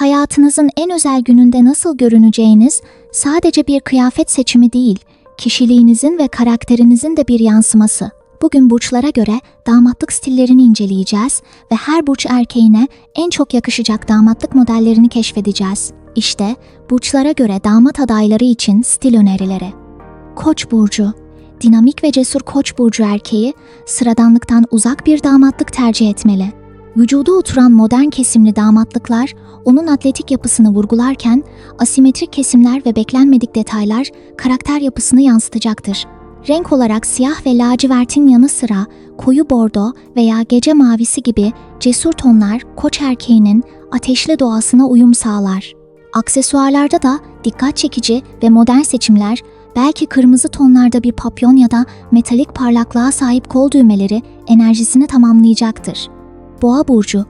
Hayatınızın en özel gününde nasıl görüneceğiniz sadece bir kıyafet seçimi değil, kişiliğinizin ve karakterinizin de bir yansıması. Bugün burçlara göre damatlık stillerini inceleyeceğiz ve her burç erkeğine en çok yakışacak damatlık modellerini keşfedeceğiz. İşte burçlara göre damat adayları için stil önerileri. Koç burcu Dinamik ve cesur Koç burcu erkeği sıradanlıktan uzak bir damatlık tercih etmeli. Vücuda oturan modern kesimli damatlıklar onun atletik yapısını vurgularken asimetrik kesimler ve beklenmedik detaylar karakter yapısını yansıtacaktır. Renk olarak siyah ve lacivertin yanı sıra koyu bordo veya gece mavisi gibi cesur tonlar koç erkeğinin ateşli doğasına uyum sağlar. Aksesuarlarda da dikkat çekici ve modern seçimler belki kırmızı tonlarda bir papyon ya da metalik parlaklığa sahip kol düğmeleri enerjisini tamamlayacaktır. Boğa burcu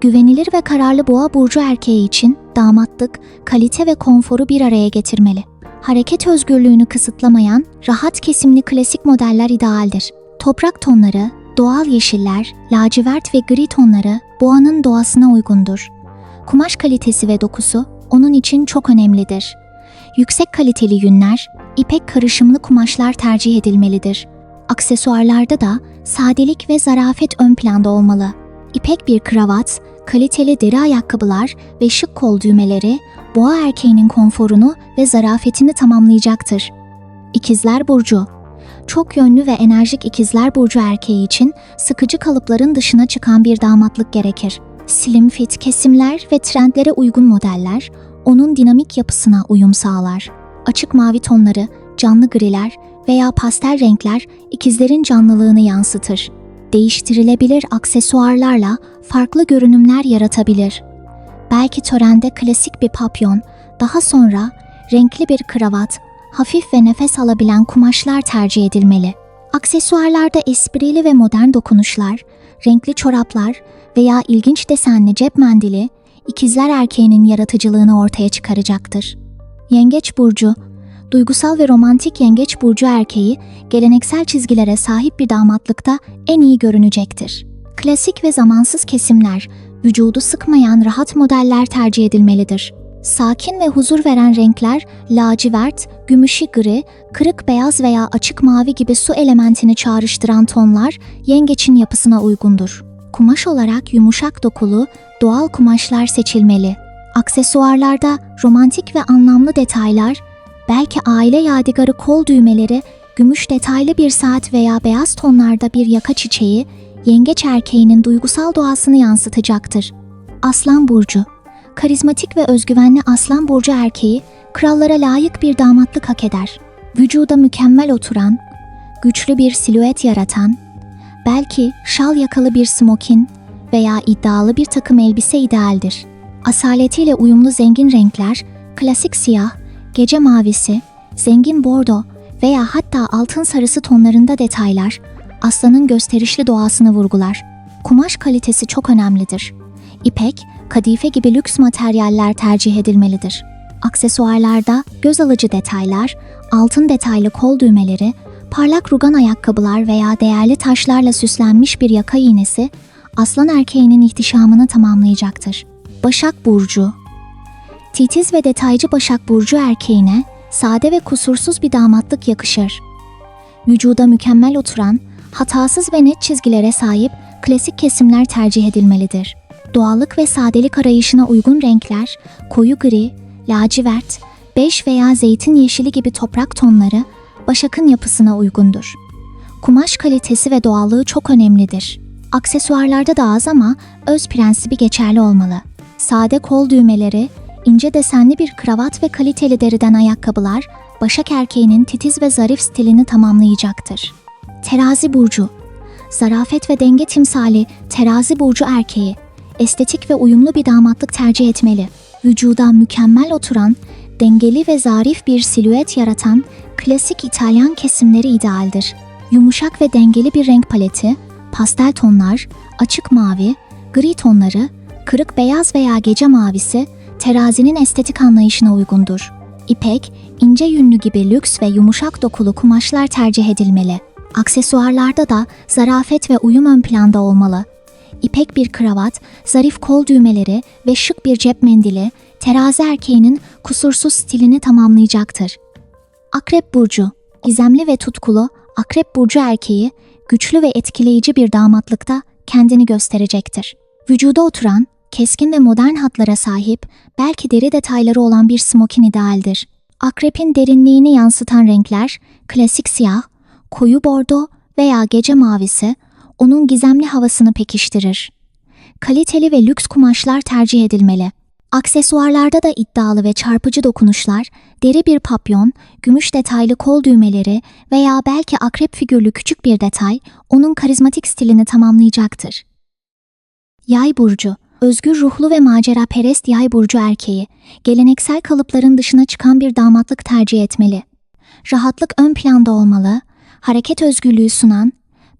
Güvenilir ve kararlı boğa burcu erkeği için damatlık, kalite ve konforu bir araya getirmeli. Hareket özgürlüğünü kısıtlamayan, rahat kesimli klasik modeller idealdir. Toprak tonları, doğal yeşiller, lacivert ve gri tonları boğanın doğasına uygundur. Kumaş kalitesi ve dokusu onun için çok önemlidir. Yüksek kaliteli yünler, ipek karışımlı kumaşlar tercih edilmelidir. Aksesuarlarda da sadelik ve zarafet ön planda olmalı. İpek bir kravat, kaliteli deri ayakkabılar ve şık kol düğmeleri boğa erkeğinin konforunu ve zarafetini tamamlayacaktır. İkizler Burcu Çok yönlü ve enerjik ikizler burcu erkeği için sıkıcı kalıpların dışına çıkan bir damatlık gerekir. Slim fit kesimler ve trendlere uygun modeller onun dinamik yapısına uyum sağlar. Açık mavi tonları, canlı griler veya pastel renkler ikizlerin canlılığını yansıtır. Değiştirilebilir aksesuarlarla farklı görünümler yaratabilir. Belki törende klasik bir papyon, daha sonra renkli bir kravat, hafif ve nefes alabilen kumaşlar tercih edilmeli. Aksesuarlarda esprili ve modern dokunuşlar, renkli çoraplar veya ilginç desenli cep mendili ikizler erkeğinin yaratıcılığını ortaya çıkaracaktır. Yengeç burcu Duygusal ve romantik yengeç burcu erkeği geleneksel çizgilere sahip bir damatlıkta en iyi görünecektir. Klasik ve zamansız kesimler, vücudu sıkmayan rahat modeller tercih edilmelidir. Sakin ve huzur veren renkler lacivert, gümüşü gri, kırık beyaz veya açık mavi gibi su elementini çağrıştıran tonlar yengeçin yapısına uygundur. Kumaş olarak yumuşak dokulu, doğal kumaşlar seçilmeli. Aksesuarlarda romantik ve anlamlı detaylar, belki aile yadigarı kol düğmeleri, gümüş detaylı bir saat veya beyaz tonlarda bir yaka çiçeği, yengeç erkeğinin duygusal doğasını yansıtacaktır. Aslan Burcu Karizmatik ve özgüvenli Aslan Burcu erkeği, krallara layık bir damatlık hak eder. Vücuda mükemmel oturan, güçlü bir silüet yaratan, belki şal yakalı bir smokin veya iddialı bir takım elbise idealdir. Asaletiyle uyumlu zengin renkler, klasik siyah, gece mavisi, zengin bordo veya hatta altın sarısı tonlarında detaylar aslanın gösterişli doğasını vurgular. Kumaş kalitesi çok önemlidir. İpek, kadife gibi lüks materyaller tercih edilmelidir. Aksesuarlarda göz alıcı detaylar, altın detaylı kol düğmeleri, parlak rugan ayakkabılar veya değerli taşlarla süslenmiş bir yaka iğnesi aslan erkeğinin ihtişamını tamamlayacaktır. Başak Burcu Titiz ve detaycı Başak Burcu erkeğine sade ve kusursuz bir damatlık yakışır. Vücuda mükemmel oturan, hatasız ve net çizgilere sahip klasik kesimler tercih edilmelidir. Doğallık ve sadelik arayışına uygun renkler, koyu gri, lacivert, bej veya zeytin yeşili gibi toprak tonları Başak'ın yapısına uygundur. Kumaş kalitesi ve doğallığı çok önemlidir. Aksesuarlarda da az ama öz prensibi geçerli olmalı. Sade kol düğmeleri, ince desenli bir kravat ve kaliteli deriden ayakkabılar Başak erkeğinin titiz ve zarif stilini tamamlayacaktır. Terazi burcu Zarafet ve denge timsali terazi burcu erkeği estetik ve uyumlu bir damatlık tercih etmeli. Vücuda mükemmel oturan, dengeli ve zarif bir silüet yaratan klasik İtalyan kesimleri idealdir. Yumuşak ve dengeli bir renk paleti, pastel tonlar, açık mavi, gri tonları, kırık beyaz veya gece mavisi terazinin estetik anlayışına uygundur. İpek, ince yünlü gibi lüks ve yumuşak dokulu kumaşlar tercih edilmeli. Aksesuarlarda da zarafet ve uyum ön planda olmalı. ipek bir kravat, zarif kol düğmeleri ve şık bir cep mendili terazi erkeğinin kusursuz stilini tamamlayacaktır. Akrep burcu, gizemli ve tutkulu Akrep burcu erkeği güçlü ve etkileyici bir damatlıkta kendini gösterecektir. Vücuda oturan, keskin ve modern hatlara sahip, belki deri detayları olan bir smokin idealdir. Akrepin derinliğini yansıtan renkler, klasik siyah, koyu bordo veya gece mavisi, onun gizemli havasını pekiştirir. Kaliteli ve lüks kumaşlar tercih edilmeli. Aksesuarlarda da iddialı ve çarpıcı dokunuşlar, deri bir papyon, gümüş detaylı kol düğmeleri veya belki akrep figürlü küçük bir detay onun karizmatik stilini tamamlayacaktır. Yay burcu, özgür ruhlu ve macera perest yay burcu erkeği, geleneksel kalıpların dışına çıkan bir damatlık tercih etmeli. Rahatlık ön planda olmalı, hareket özgürlüğü sunan,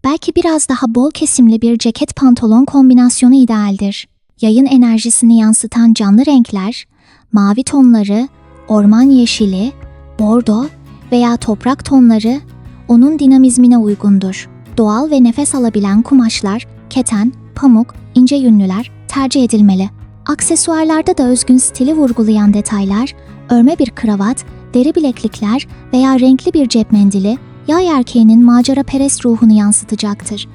belki biraz daha bol kesimli bir ceket pantolon kombinasyonu idealdir. Yayın enerjisini yansıtan canlı renkler, mavi tonları, orman yeşili, bordo veya toprak tonları onun dinamizmine uygundur. Doğal ve nefes alabilen kumaşlar, keten, pamuk, ince yünlüler tercih edilmeli. Aksesuarlarda da özgün stili vurgulayan detaylar, örme bir kravat, deri bileklikler veya renkli bir cep mendili yay erkeğinin macera perest ruhunu yansıtacaktır.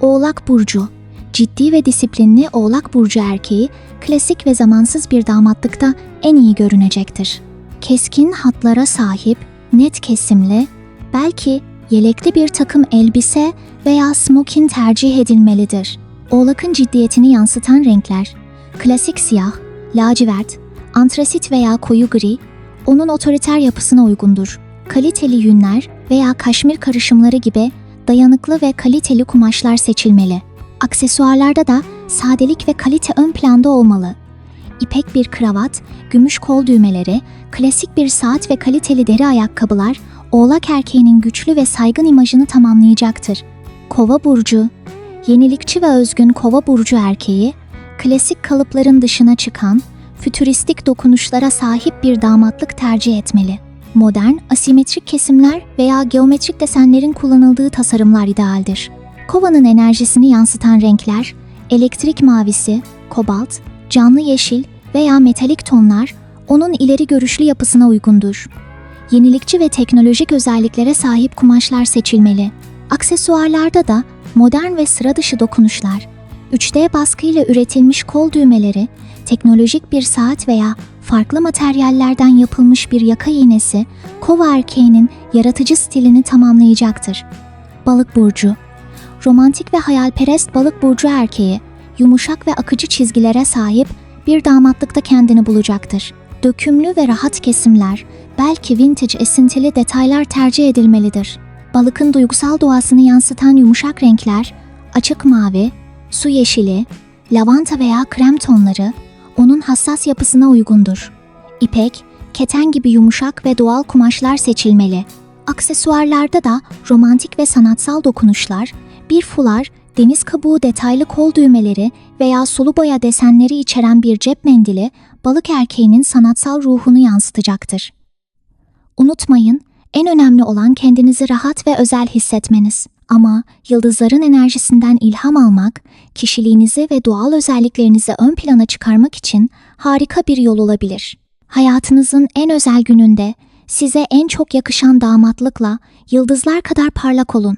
Oğlak Burcu Ciddi ve disiplinli Oğlak Burcu erkeği klasik ve zamansız bir damatlıkta en iyi görünecektir. Keskin hatlara sahip, net kesimli, belki yelekli bir takım elbise veya smokin tercih edilmelidir. Oğlak'ın ciddiyetini yansıtan renkler, klasik siyah, lacivert, antrasit veya koyu gri, onun otoriter yapısına uygundur. Kaliteli yünler veya kaşmir karışımları gibi dayanıklı ve kaliteli kumaşlar seçilmeli. Aksesuarlarda da sadelik ve kalite ön planda olmalı. İpek bir kravat, gümüş kol düğmeleri, klasik bir saat ve kaliteli deri ayakkabılar Oğlak erkeğinin güçlü ve saygın imajını tamamlayacaktır. Kova burcu, yenilikçi ve özgün Kova burcu erkeği, klasik kalıpların dışına çıkan, fütüristik dokunuşlara sahip bir damatlık tercih etmeli. Modern, asimetrik kesimler veya geometrik desenlerin kullanıldığı tasarımlar idealdir. Kova'nın enerjisini yansıtan renkler, elektrik mavisi, kobalt, canlı yeşil veya metalik tonlar onun ileri görüşlü yapısına uygundur. Yenilikçi ve teknolojik özelliklere sahip kumaşlar seçilmeli. Aksesuarlarda da modern ve sıra dışı dokunuşlar, 3D baskıyla üretilmiş kol düğmeleri, teknolojik bir saat veya farklı materyallerden yapılmış bir yaka iğnesi, kova erkeğinin yaratıcı stilini tamamlayacaktır. Balık burcu romantik ve hayalperest balık burcu erkeği, yumuşak ve akıcı çizgilere sahip bir damatlıkta kendini bulacaktır. Dökümlü ve rahat kesimler, belki vintage esintili detaylar tercih edilmelidir. Balıkın duygusal doğasını yansıtan yumuşak renkler, açık mavi, su yeşili, lavanta veya krem tonları onun hassas yapısına uygundur. İpek, keten gibi yumuşak ve doğal kumaşlar seçilmeli. Aksesuarlarda da romantik ve sanatsal dokunuşlar, bir fular, deniz kabuğu detaylı kol düğmeleri veya sulu boya desenleri içeren bir cep mendili balık erkeğinin sanatsal ruhunu yansıtacaktır. Unutmayın, en önemli olan kendinizi rahat ve özel hissetmeniz. Ama yıldızların enerjisinden ilham almak, kişiliğinizi ve doğal özelliklerinizi ön plana çıkarmak için harika bir yol olabilir. Hayatınızın en özel gününde size en çok yakışan damatlıkla yıldızlar kadar parlak olun.